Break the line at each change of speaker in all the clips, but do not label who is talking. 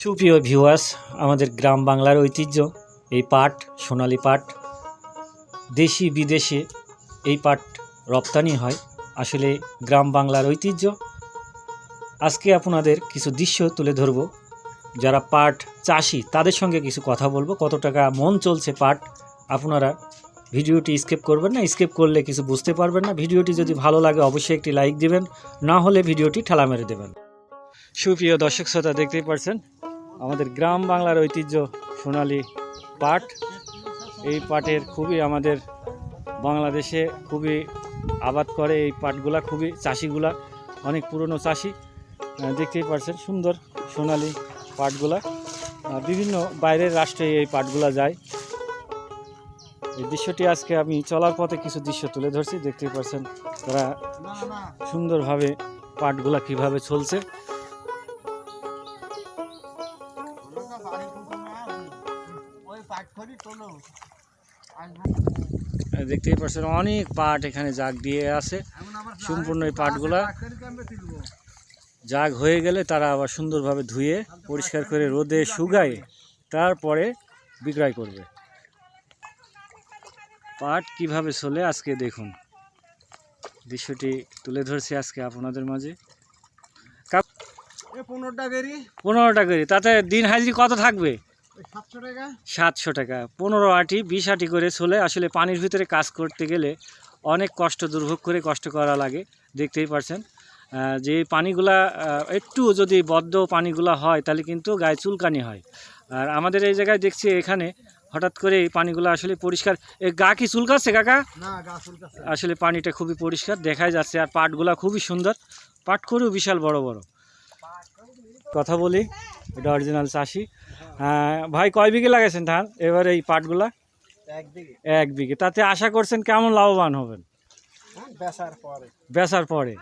সুপ্রিয় ভিউয়ার্স আমাদের গ্রাম বাংলার ঐতিহ্য, এই পাট, সোনালী পাট, দেশি বিদেশে এই পাট রপ্তানি হয়। আসলে গ্রাম বাংলার ঐতিহ্য। আজকে আপনাদের কিছু দৃশ্য তুলে ধরব। যারা পাট চাষি, তাদের সঙ্গে কিছু কথা বলব। কত টাকা মন চলছে পাট? আপনারা ভিডিওটি স্কেপ করবেন না, স্কেপ করলে কিছু বুঝতে পারবেন না। ভিডিওটি যদি ভালো লাগে, অবশ্যই একটি লাইক দিবেন। না হলে ভিডিওটি ঠেলা মেরে দেবেন। সুপ্রিয় দর্শক, শ্রোতা, দেখতেই পারছেন? আমাদের গ্রাম বাংলার ঐতিহ্য সোনালী পাট। এই পাটের খুবই আমাদের বাংলাদেশে খুবই আবাদ করে। এই পাটগুলা খুবই চাষিগুলা, অনেক পুরনো চাষি দেখতেই পারছেন সুন্দর সোনালী পাটগুলা। বিভিন্ন বাইরের রাষ্ট্রে এই পাটগুলা যায়। এই দৃশ্যটি আজকে আমি চলার পথে কিছু দৃশ্য তুলে ধরছি। দেখতেই পারছেন তারা সুন্দরভাবে পাটগুলা কীভাবে চলছে। দেখতেই পাচ্ছেন অনেক পাট এখানে জাগ দিয়ে আছে। সম্পূর্ণ এই পাটগুলা জাগ হয়ে গেলে তারা আবার সুন্দরভাবে ধুয়ে পরিষ্কার করে রোদে শুকায় তারপরে বিক্রয় করবে। পাট কীভাবে চলে আজকে দেখুন। দৃশ্যটি তুলে ধরছি আজকে আপনাদের মাঝে।
পনেরোটা বেরি।
পনেরো টাকা তাতে দিন হাজিরি কত থাকবে?
সাতশো টাকা?
পনেরো আটি বিশ আটি করে চলে আসলে পানির ভিতরে কাজ করতে গেলে অনেক কষ্ট দুর্ভোগ করে কষ্ট করা লাগে দেখতেই পারছেন। যে পানিগুলা একটু যদি বদ্ধ পানিগুলা হয় তাহলে কিন্তু গায়ে চুলকানি হয়। আর আমাদের এই জায়গায় দেখছি এখানে হঠাৎ করে এই পানিগুলো আসলে পরিষ্কার। এ গা কি চুলকাচ্ছে কাকা? আসলে পানিটা খুবই পরিষ্কার দেখাই যাচ্ছে। আর পাটগুলা খুবই সুন্দর। পাট করেও বিশাল বড় বড়। কথা বলি এটা অরিজিনাল চাষি। আহ, ভাই কয় বিঘে লাগাইছেন ধান? এবার এই পাটগুলা? এক বিঘে। তাতে আশা করছেন কেমন লাভবান হবেন?
হ্যাঁ, বেচার পরে।
বেচার পরে।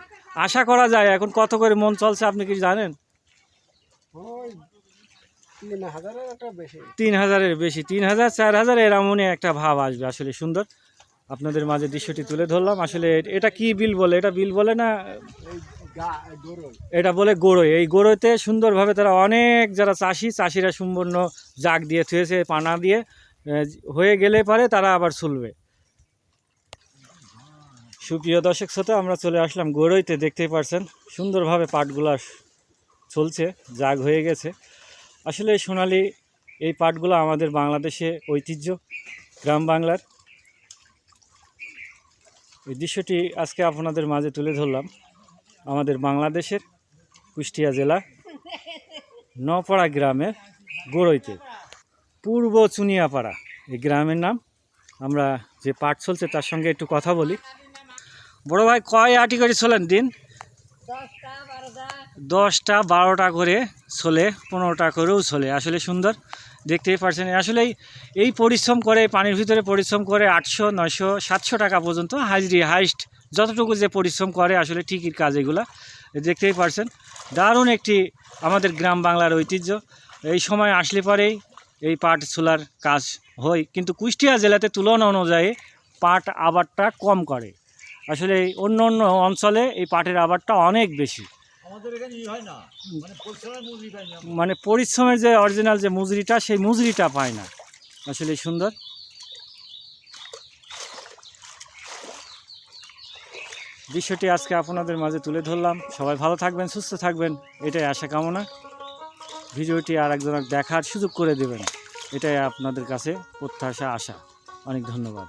আশা করা যায় এখন কত করে মন চলছে আপনি কি জানেন?
তিন হাজারের বেশি।
তিন হাজার চার হাজার এরমনই একটা ভাব আসবে আসলে সুন্দর। আপনাদের মাঝে দৃশ্যটি তুলে ধরলাম। আসলে এটা কি বিল বলে? এটা বিল বলে না? এটা বলে গোড়ই এই গোড়ইতে সুন্দরভাবে তারা অনেক যারা চাষি, চাষিরা সম্পূর্ণ জাগ দিয়ে থুয়েছে, পানা দিয়ে হয়ে গেলে পারে তারা আবার চলবে। সুপ্রিয় দর্শক শ্রোতা, আমরা চলে আসলাম গোড়ইতে দেখতেই পারছেন, সুন্দরভাবে পাটগুলা চলছে, জাগ হয়ে গেছে। আসলে সোনালি, এই পাটগুলো আমাদের বাংলাদেশে ঐতিহ্য, গ্রাম বাংলার। এই দৃশ্যটি আজকে আপনাদের মাঝে তুলে ধরলাম। আমাদের বাংলাদেশের কুষ্টিয়া জেলা নপাড়া গ্রামের গোড়ইতে পূর্ব চুনিয়াপাড়া এই গ্রামের নাম। আমরা যে পাঠ চলছে তার সঙ্গে একটু কথা বলি। বড় ভাই কয় আটি করে চলেন দিন? দশটা বারোটা। করে চলে পনেরোটা করেও চলে আসলে সুন্দর দেখতেই পারছেন। আসলে এই- এই পরিশ্রম করে পানির ভিতরে পরিশ্রম করে আটশো নয়শো সাতশো টাকা পর্যন্ত হাজিরি হাইস্ট যতটুকু যে পরিশ্রম করে আসলে ঠিকই কাজ এগুলা দেখতেই পারছেন। দারুণ একটি আমাদের গ্রাম বাংলার ঐতিহ্য। এই সময় আসলে পরেই এই পাট ছোলার কাজ হয়। কিন্তু কুষ্টিয়া জেলাতে তুলনা অনুযায়ী পাট আবারটা কম করে। আসলে এই অন্য অন্য অঞ্চলে এই পাটের আবারটা অনেক বেশি।
মানে
মানে পরিশ্রমের যে অরিজিনাল যে মজুরিটা সেই মজুরিটা পায় না। আসলে সুন্দর। দৃশ্যটি আজকে আপনাদের মাঝে তুলে ধরলাম। সবাই ভালো থাকবেন, সুস্থ থাকবেন, এটাই আশা কামনা। ভিডিওটি আর একজনের দেখার সুযোগ করে দেবেন, এটাই আপনাদের কাছে প্রত্যাশা, আশা। অনেক ধন্যবাদ।